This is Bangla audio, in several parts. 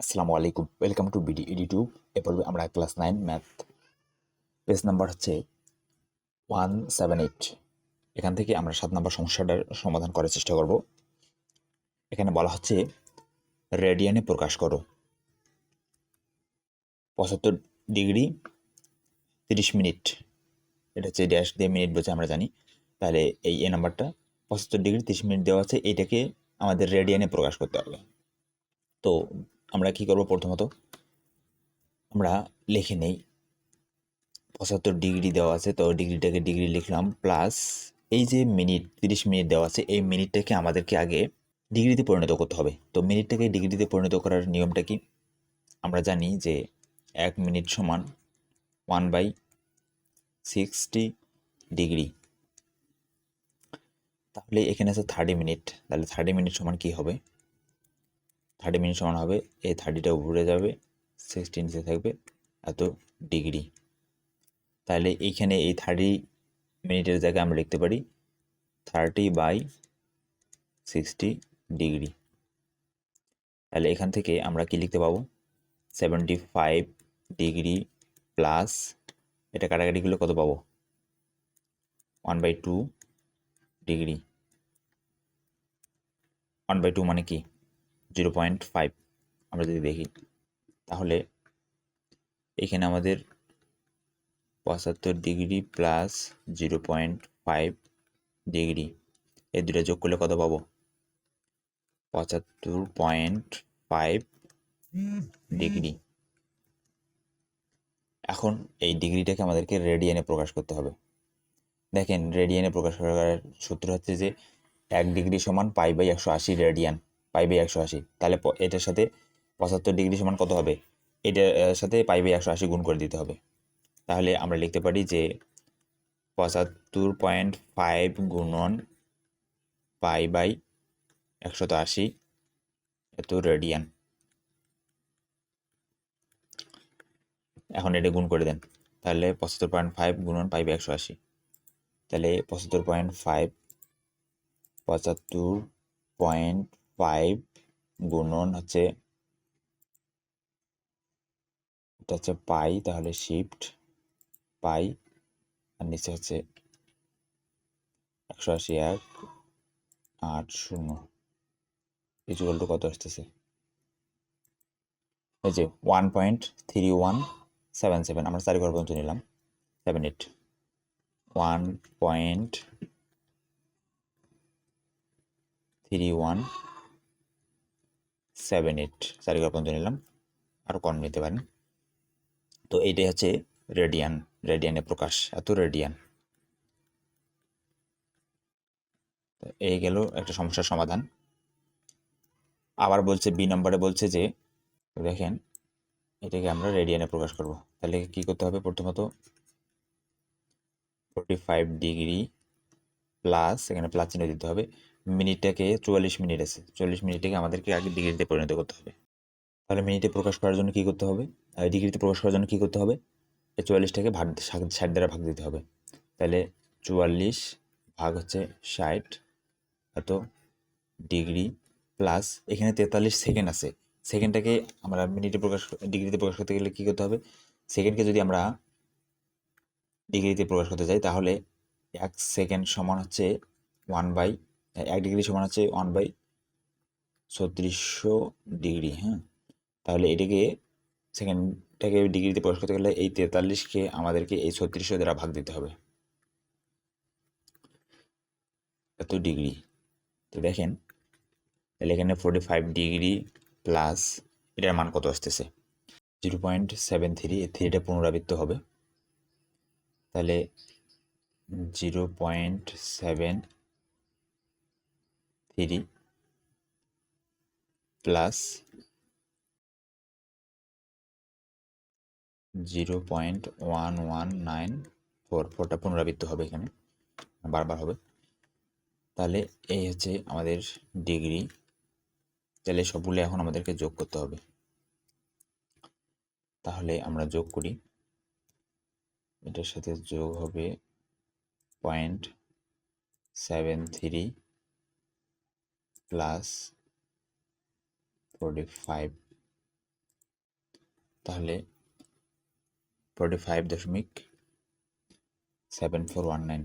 আসসালামু আলাইকুম। ওয়েলকাম টু বিডি ইউটিউব এ পর্বে আমরা class nine math page number হচ্ছে ওয়ান সেভেন এইট এখান থেকে আমরা সাত নম্বর সমস্যাটার সমাধান করার চেষ্টা করব। এখানে বলা হচ্ছে রেডিয়ানে প্রকাশ করো। পঁচাত্তর ডিগ্রি তিরিশ মিনিট এটা হচ্ছে ড্যাশ দিয়ে মিনিট বলছে, আমরা জানি। তাহলে এই এ নাম্বারটা, পঁচাত্তর ডিগ্রি তিরিশ মিনিট দেওয়া আছে। এইটাকে আমাদের রেডিয়ানে প্রকাশ করতে হবে। তো আমরা কি করব প্রথমত? আমরা লিখে নেই। পঁচাত্তর ডিগ্রি দেওয়া আছে, তো ডিগ্রিটাকে ডিগ্রি লিখলাম প্লাস এই যে মিনিট তিরিশ মিনিট দেওয়া আছে, এই মিনিটটাকে আমাদেরকে আগে ডিগ্রিতে পরিণত করতে হবে। তো মিনিটটাকে ডিগ্রিতে পরিণত করার নিয়মটা কি? আমরা জানি যে এক মিনিট সমান ওয়ান বাই সিক্সটি ডিগ্রি তাহলে এখানে আছে থার্টি মিনিট তাহলে থার্টি মিনিট সমান কি হবে? থার্টি মিনিট সমান হবে, এই থার্টিটা উপরে যাবে সিক্সটি নিচে থাকবে, এত ডিগ্রি তাহলে এইখানে এই থার্টি মিনিটের জায়গায় আমরা লিখতে পারি থার্টি বাই সিক্সটি ডিগ্রি তাহলে এখান থেকে আমরা কি লিখতে পাবো? সেভেন্টি ফাইভ ডিগ্রি প্লাস এটা কাটাকাটিগুলো কত পাবো? One by two degree one by two মানে কি? জিরো পয়েন্ট ফাইভ আমরা যদি দেখি, তাহলে এখানে আমাদের পঁচাত্তর degree plus zero point five degree. এই দুটো যোগ করলে কত পাবো? পঁচাত্তর পয়েন্ট ফাইভ ডিগ্রি। এখন এই ডিগ্রিটাকে আমাদেরকে রেডিয়ানে প্রকাশ করতে হবে। দেখেন, রেডিয়ানে প্রকাশ করার সূত্র হচ্ছে যে এক ডিগ্রি সমান পাই বাই একশো আশি রেডিয়ান। পাই একশো আশি। তাহলে এটার সাথে পঁচাত্তর ডিগ্রি সমান কত হবে? এটার সাথে পাই একশো আশি গুণ করে দিতে হবে। তাহলে আমরা লিখতে পারি যে পঁচাত্তর পয়েন্ট ফাইভ গুণন পাই বাই একশত আশি এত রেডিয়ান। এখন এটা গুণ করে দেন। তাহলে পঁচাত্তর পয়েন্ট ফাইভ গুণন পাই একশো আশি। তাহলে পঁচাত্তর পয়েন্ট ফাইভ, পঁচাত্তর পয়েন্ট ফাইভ গুণন হচ্ছে, এটা হচ্ছে পাই, তাহলে শিফট পাই, আর নিচে হচ্ছে একশো আশি এক, আট শূন্য। ইজুয়াল টু কত আসতেছে? এই যে one point three one seven seven আমরা চারি ঘর পর্যন্ত নিলাম seven eight one point three one seven eight চারি পর্যন্ত নিলাম। আরও কম নিতে পারেন। তো এইটাই হচ্ছে রেডিয়ান রেডিয়ানে প্রকাশ, এত রেডিয়ান এই গেল একটা সমস্যার সমাধান। আবার বলছে বি নম্বরে বলছে যে, দেখেন, এটাকে আমরা রেডিয়ানে প্রকাশ করব। তাহলে কি করতে হবে প্রথমত? ফোরটি ফাইভ ডিগ্রি প্লাস এখানে প্লাস চিহ্ন দিতে হবে। মিনিটটাকে চুয়াল্লিশ মিনিট আছে। চল্লিশ মিনিটটাকে আমাদেরকে আগে ডিগ্রিতে পরিণত করতে হবে। তাহলে মিনিটে প্রকাশ করার জন্য কী করতে হবে? ডিগ্রিতে প্রকাশ করার জন্য কী করতে হবে? এই চুয়াল্লিশটাকে ভাগ ষাট দ্বারা ভাগ দিতে হবে। তাহলে চুয়াল্লিশ ভাগ হচ্ছে ষাট, এত ডিগ্রি প্লাস এখানে তেতাল্লিশ সেকেন্ড আছে। সেকেন্ডটাকে আমরা মিনিটে প্রকাশ, ডিগ্রিতে প্রকাশ করতে গেলে কী করতে হবে? সেকেন্ডকে যদি আমরা ডিগ্রিতে প্রকাশ করতে চাই তাহলে এক সেকেন্ড সমান হচ্ছে ওয়ান বাই এক ডিগ্রি সমান হচ্ছে ওয়ান বাই ছত্রিশশো ডিগ্রি হ্যাঁ? তাহলে এটাকে সেকেন্ডটাকে ডিগ্রিতে প্রকাশ করতে গেলে এই তেতাল্লিশকে আমাদেরকে এই ছত্রিশশো দ্বারা ভাগ দিতে হবে। এত ডিগ্রি। তো দেখেন, তাহলে এখানে ফোর্টি ফাইভ ডিগ্রি প্লাস এটার মান কত আসতেছে? জিরো পয়েন্ট সেভেন থ্রি থ্রিটা পুনরাবৃত্ত হবে। তাহলে zero point seven three plus zero point one one nine four ফোরটা পুনরাবৃত্ত হবে এখানে, বারবার হবে। তাহলে এই হচ্ছে আমাদের ডিগ্রি। তাহলে সবগুলো এখন আমাদেরকে যোগ করতে হবে। তাহলে আমরা যোগ করি। এটার সাথে যোগ হবে point seven three plus forty five তাহলে ফোর্টি ফাইভ দশমিক সেভেন ফোর ওয়ান নাইন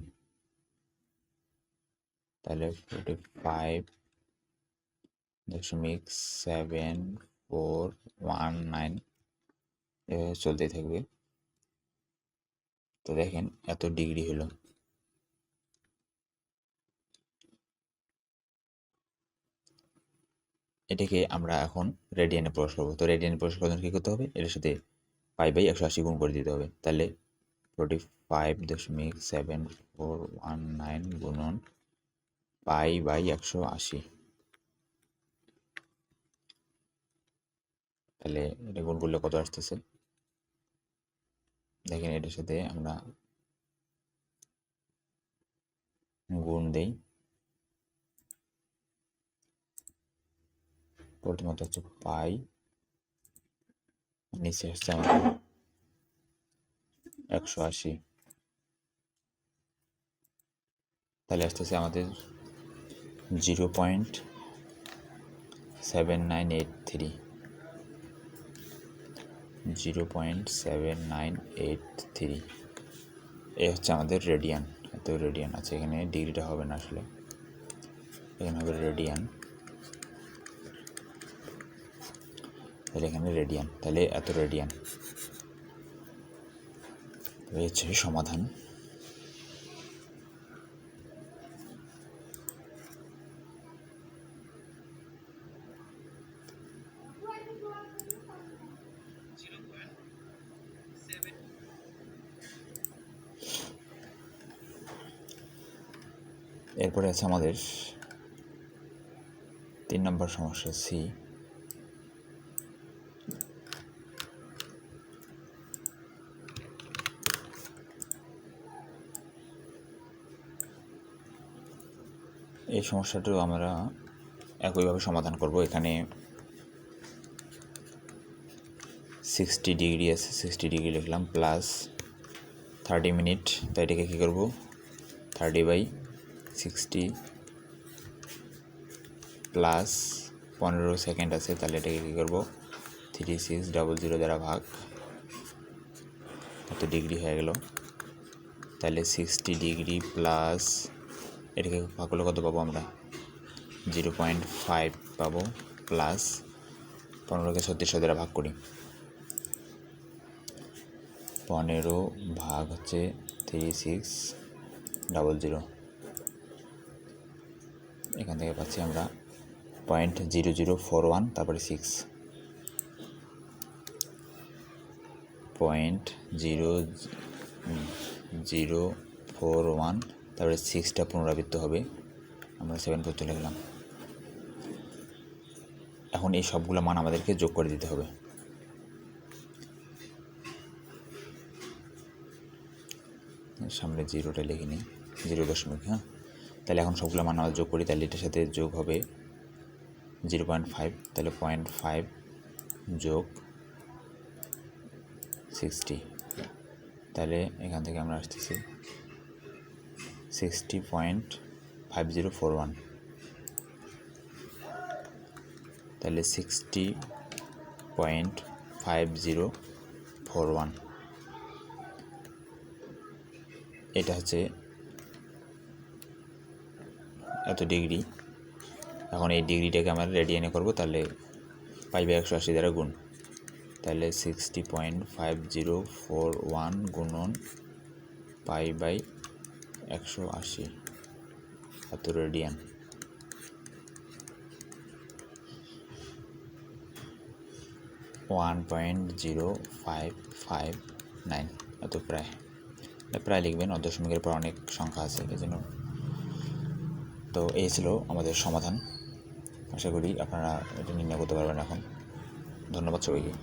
তাহলে ফোর্টি ফাইভ দশমিক সেভেন ফোর ওয়ান নাইন এভাবে চলতেই থাকবে। তো দেখেন এত ডিগ্রি হলো। এটাকে আমরা এখন রেডিয়ানে প্রকাশ করব। তো রেডিয়ানে প্রকাশ করার জন্য কী করতে হবে? এটার সাথে পাই বাই একশো আশি গুণ করে দিতে হবে। তাহলে ফোর্টি ফাইভ দশমিক সেভেন ফোর ওয়ান নাইন গুণন পাই বাই একশো আশি। তাহলে এটা গুণ করলে কত আসতেছে? দেখেন এটার সাথে আমরা গুণ দেই। প্রথমত হচ্ছে পাই। নিচে আসছে আমাদের একশো আশি। তাহলে আসতেছে আমাদের zero point seven nine eight three. Zero point seven nine eight three. এ হচ্ছে আমাদের রেডিয়ান। এত রেডিয়ান আছে এখানে, ডিগ্রিটা হবে না আসলে। এখানে হবে রেডিয়ান। তাহলে এখানে রেডিয়ান তাহলে এত রেডিয়ান রয়েছে সমাধান। এরপরে আছে আমাদের তিন নম্বর সমস্যা সি এই সমস্যাটিও আমরা একইভাবে সমাধান করব। এখানে সিক্সটি ডিগ্রি আছে সিক্সটি ডিগ্রি লিখলাম প্লাস থার্টি মিনিট তাই এটাকে কী করব? থার্টি বাই সিক্সটি প্লাস পনেরো সেকেন্ড আছে, তাহলে এটাকে কী করব? থ্রি সিক্স ডাবল জিরো দ্বারা ভাগ। এত ডিগ্রি হয়ে গেল। তাহলে সিক্সটি ডিগ্রি প্লাস এটাকে ভাগ করলে কত পাবো আমরা? জিরো পয়েন্ট ফাইভ পাবো প্লাস পনেরোকে ছত্রিশশো দ্বারা ভাগ করি। পনেরো ভাগ হচ্ছে থ্রি সিক্স ডাবল জিরো। এখান থেকে পাচ্ছি আমরা point zero zero four one, তারপরে six. Point zero zero four one তারপরে সিক্সটা পুনরাবৃত্ত হবে। আমরা সেভেন করতে লিখলাম এখন এই সবগুলো মান আমাদেরকে যোগ করে দিতে হবে। সামনে জিরোটা লিখে নিই। জিরো দশমিক হ্যাঁ? তাহলে এখন সবগুলো মান আমরা যোগ করি, তাহলে এটার সাথে যোগ হবে জিরো পয়েন্ট ফাইভ তাহলে পয়েন্ট ফাইভ যোগ সিক্সটি তাহলে এখান থেকে আমরা আসতেছি। Sixty point five zero four one তাহলে sixty point five zero four one এটা হচ্ছে এত ডিগ্রি। এখন এই ডিগ্রিটাকে আমরা রেডিয়ানে করব, তাহলে পাইবে একশো আশি দ্বারা গুণ। তাহলে sixty point five zero four one গুণন পাই বাই একশো আশি এত radian one point zero five five nine এত প্রায়। প্রায় লিখবেন দশমিকের পর অনেক সংখ্যা আছে এই জন্য তো এই ছিল আমাদের সমাধান। আশা করি আপনারা এটা নির্ণয় করতে পারবেন এখন। ধন্যবাদ সবাইকে।